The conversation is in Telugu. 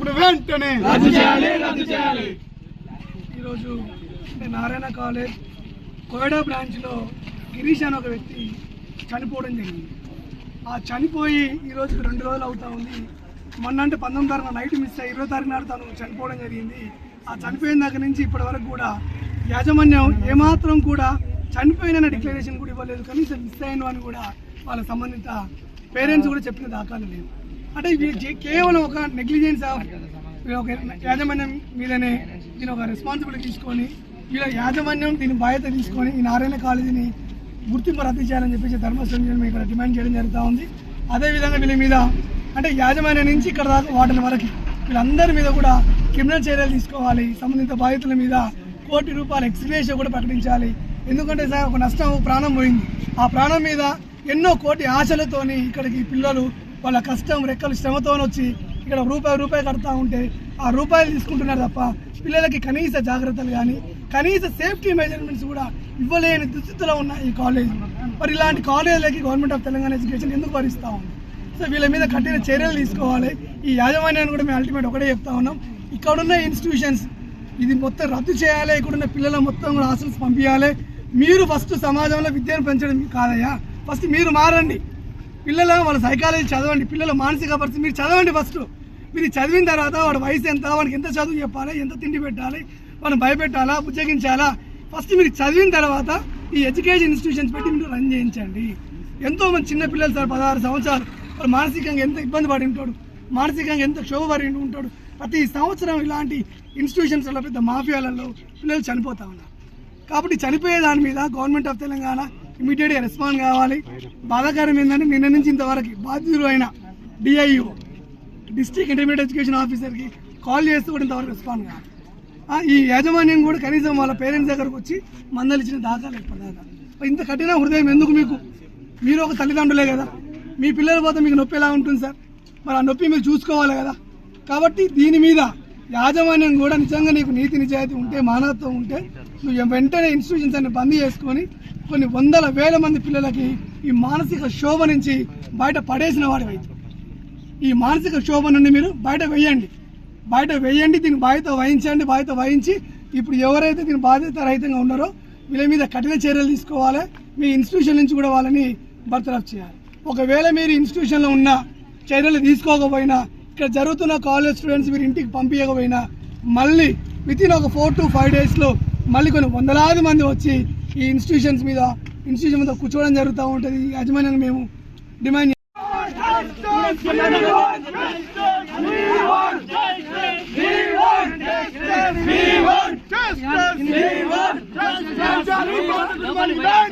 ఇప్పుడు వెంటనే ఈరోజు నారాయణ కాలేజ్ కోయడా బ్రాంచ్లో గిరీష్ అనే ఒక వ్యక్తి చనిపోవడం జరిగింది. ఆ చనిపోయి ఈరోజు రెండు రోజులు అవుతా ఉంది. మొన్న అంటే పంతొమ్మిది తారీఖు నైట్ మిస్ అయ్యి ఇరవై తారీఖు నాడు తను చనిపోవడం జరిగింది. ఆ చనిపోయిన దగ్గర నుంచి ఇప్పటి వరకు కూడా యాజమాన్యం ఏమాత్రం కూడా చనిపోయిన డిక్లరేషన్ కూడా ఇవ్వలేదు. కనీసం మిస్ అయిన అని కూడా వాళ్ళ సంబంధిత పేరెంట్స్ కూడా చెప్పిన దాఖలు లేదు అంటే ఇది కేవలం ఒక నెగ్లిజెన్స్ ఆఫ్ ఒక యాజమాన్యం మీదనే దీని ఒక రెస్పాన్సిబిలిటీ తీసుకొని వీళ్ళ యాజమాన్యం దీని బాధ్యత తీసుకొని ఈ నారాయణ కాలేజీని గుర్తింపు రద్దు చేయాలని చెప్పేసి ధర్మస్థలం ఇక్కడ డిమాండ్ చేయడం జరుగుతూ ఉంది. అదేవిధంగా వీళ్ళ మీద అంటే యాజమాన్యం నుంచి ఇక్కడ దాకా వాటర్ వరకు వీళ్ళందరి మీద కూడా క్రిమినల్ చర్యలు తీసుకోవాలి. సంబంధిత బాధితుల మీద కోటి రూపాయల ఎక్స్గ్రేషియా కూడా ప్రకటించాలి. ఎందుకంటే సార్ ఒక నష్టం ప్రాణం పోయింది. ఆ ప్రాణం మీద ఎన్నో కోటి ఆశలతోని ఇక్కడికి పిల్లలు వాళ్ళ కష్టం రెక్కలు శ్రమతో వచ్చి ఇక్కడ రూపాయి రూపాయి కడతా ఉంటే ఆ రూపాయలు తీసుకుంటున్నారు తప్ప పిల్లలకి కనీస జాగ్రత్తలు కానీ కనీస సేఫ్టీ మెజర్మెంట్స్ కూడా ఇవ్వలేని దుస్థితిలో ఉన్న ఈ కాలేజ్. మరి ఇలాంటి కాలేజీలకి గవర్నమెంట్ ఆఫ్ తెలంగాణ ఎడ్యుకేషన్ ఎందుకు భరిస్తూ ఉంది? సో వీళ్ళ మీద కఠిన చర్యలు తీసుకోవాలి. ఈ యాజమాన్యాన్ని కూడా మేము అల్టిమేట్ ఒకటే చెప్తా ఉన్నాం. ఇక్కడున్న ఇన్స్టిట్యూషన్స్ ఇది మొత్తం రద్దు చేయాలి ఇక్కడున్న పిల్లల మొత్తం కూడా హాస్టల్స్ పంపించాలి మీరు ఫస్ట్ సమాజంలో విద్యను పెంచడం కాదయ్యా. ఫస్ట్ మీరు మారండి. పిల్లల వాళ్ళ సైకాలజీ చదవండి. పిల్లల మానసిక పరిస్థితి మీరు చదవండి ఫస్ట్ మీరు చదివిన తర్వాత వాడి వయసు ఎంత వాడికి ఎంత చదువు చెప్పాలి ఎంత తిండి పెట్టాలి వాడిని భయపెట్టాలా ఉద్యోగించాలా ఫస్ట్ మీరు చదివిన తర్వాత ఈ ఎడ్యుకేషన్ ఇన్స్టిట్యూషన్స్ పెట్టి మీరు రన్ చేయించండి. ఎంతో మంది చిన్న పిల్లలు సార్ పదహారు సంవత్సరాలు వాడు మానసికంగా ఎంత ఇబ్బంది పడి ఉంటాడు మానసికంగా ఎంత క్షోభపడి ఉంటాడు. ప్రతి సంవత్సరం ఇలాంటి ఇన్స్టిట్యూషన్స్లో పెద్ద మాఫియాలలో పిల్లలు చనిపోతా ఉన్నారు. కాబట్టి చనిపోయే దాని మీద గవర్నమెంట్ ఆఫ్ తెలంగాణ ఇమీడియట్గా రెస్పాండ్ కావాలి. బాధాకరం ఏంటంటే నిన్న నుంచి ఇంతవరకు బాధ్యులు అయిన డిఐఓ డిస్ట్రిక్ట్ ఇంటర్మీడియట్ ఎడ్యుకేషన్ ఆఫీసర్కి కాల్ చేస్తూ కూడా ఇంతవరకు రెస్పాండ్ కావాలి ఈ యాజమాన్యం కూడా కనీసం వాళ్ళ పేరెంట్స్ దగ్గరకు వచ్చి మందలిచ్చిన దాఖలు ఇప్పటిదాకా. ఇంత కఠిన హృదయం ఎందుకు మీకు? మీరు ఒక తల్లిదండ్రులే కదా. మీ పిల్లల పోతే మీకు నొప్పి ఎలా ఉంటుంది సార్? మరి ఆ నొప్పి మీరు చూసుకోవాలి కదా. కాబట్టి దీని మీద యాజమాన్యం కూడా నిజంగా నీకు నీతి నిజాయితీ ఉంటే మానవత్వం ఉంటే నువ్వు వెంటనే ఇన్స్టిట్యూషన్స్ అన్ని బంద్ చేసుకొని కొన్ని వందల వేల మంది పిల్లలకి ఈ మానసిక శోభ నుంచి బయట పడేసిన వాడు ఈ మానసిక శోభ నుండి మీరు బయట వేయండి. బయట వేయండి దీని బాధ్యత వహించండి బాధ్యత వహించి ఇప్పుడు ఎవరైతే దీని బాధ్యత రహితంగా ఉన్నారో వీళ్ళ మీద కఠిన చర్యలు తీసుకోవాలి. మీ ఇన్స్టిట్యూషన్ నుంచి కూడా వాళ్ళని బర్తరఫ్ చేయాలి. ఒకవేళ మీరు ఇన్స్టిట్యూషన్లో ఉన్న చర్యలు తీసుకోకపోయినా ఇక్కడ జరుగుతున్న కాలేజ్ స్టూడెంట్స్ మీరు ఇంటికి పంపించకపోయినా మళ్ళీ విత్ ఇన్ ఒక ఫోర్ టు ఫైవ్ డేస్లో మళ్ళీ కొన్ని వందలాది మంది వచ్చి ఈ ఇన్స్టిట్యూషన్స్ మీద ఇన్స్టిట్యూషన్ మీద కూర్చోవడం జరుగుతూ ఉంటుంది ఈ యాజమాన్యాన్ని మేము డిమాండ్ Justice!